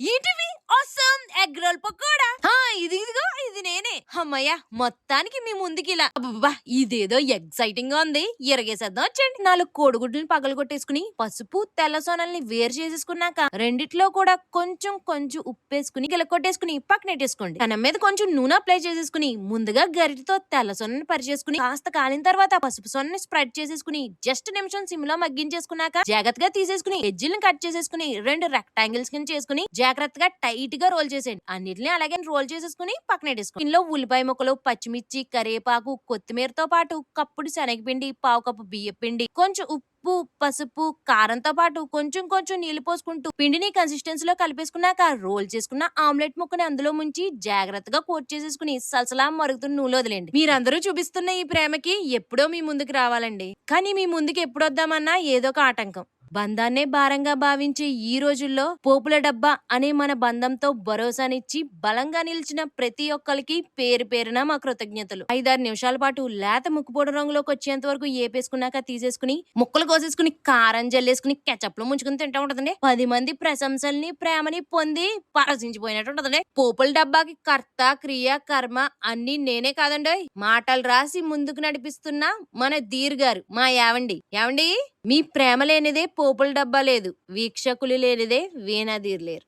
ये TV awesome egg roll pakora. అమ్మయ్య మొత్తానికి మీ ముందుకి ఇలా అబ్బా ఇదేదో ఎక్సైటింగ్గా ఉంది. ఇరగేసేద్దాం వచ్చండి నాలుగు కోడిగుడ్లను పగలు కొట్టేసుకుని పసుపు తెల్ల సోనల్ని వేరు చేసేసుకున్నాక రెండిట్లో కూడా కొంచెం కొంచెం ఉప్పేసుకుని గిల కొట్టేసుకుని పక్కనెట్టేసుకోండి తన మీద కొంచెం నూనె అప్లై చేసేసుకుని ముందుగా గరిటతో తెల్ల సొన్నని పరిచేసుకుని కాస్త కాలిన తర్వాత పసుపు సొనని స్ప్రెడ్ చేసేసుకుని జస్ట్ నిమిషం సిమ్లో మగ్గించేసుకున్నాక జాగ్రత్తగా తీసేసుకుని ఎజ్జిల్ని కట్ చేసేసుకుని రెండు రెక్టాంగిల్స్ కింద చేసుకుని జాగ్రత్తగా టైట్గా రోల్ చేసేయండి. అన్నిటిని అలాగే రోల్ చేసేసుకుని పక్కన పెట్టేసుకోండి. ఇందులో ఉల్లిపాయ ముక్కలు పచ్చిమిర్చి కరివేపాకు కొత్తిమీరతో పాటు కప్పుడు శనగపిండి పావు కప్పు బియ్యపిండి కొంచెం ఉప్పు పసుపు కారంతో పాటు కొంచెం కొంచెం నీళ్ళు పోసుకుంటూ పిండిని కన్సిస్టెన్సీలో కలిపేసుకున్నాక రోల్ చేసుకున్న ఆమ్లెట్ ముక్కని అందులో ముంచి జాగ్రత్తగా కోట్ చేసేసుకుని సలసలా మరుగుతున్న నూనె వదిలేండి మీరందరూ చూపిస్తున్న ఈ ప్రేమకి ఎప్పుడో మీ ముందుకు రావాలండి. కానీ మీ ముందుకు ఎప్పుడు వద్దామన్నా ఏదో ఒక ఆటంకం. బంధాన్నే భారంగా భావించే ఈ రోజుల్లో పోపుల డబ్బా అనే మన బంధంతో భరోసానిచ్చి బలంగా నిలిచిన ప్రతి ఒక్కరికి పేరు పేరున మా కృతజ్ఞతలు. ఐదారు నిమిషాల పాటు లేత ముక్కుపొడి రంగులోకి వచ్చేంత వరకు ఏపేసుకున్నాక తీసేసుకుని ముక్కలు కోసేసుకుని కారం జల్లేసుకుని కెచప్లో ముంచుకుని తింటా ఉంటదండి. పది మంది ప్రశంసల్ని ప్రేమని పొంది పరసించిపోయినట్టు ఉంటదండి. పోపుల డబ్బాకి కర్త క్రియ కర్మ అన్ని నేనే కాదండి మాటలు రాసి ముందుకు నడిపిస్తున్న మన దీర్ గారు మా యావండి. యావండి? మీ ప్రేమ లేనిదే పోపుల డబ్బా లేదు వీక్షకులు లేనిదే వీణాదీర్లేరు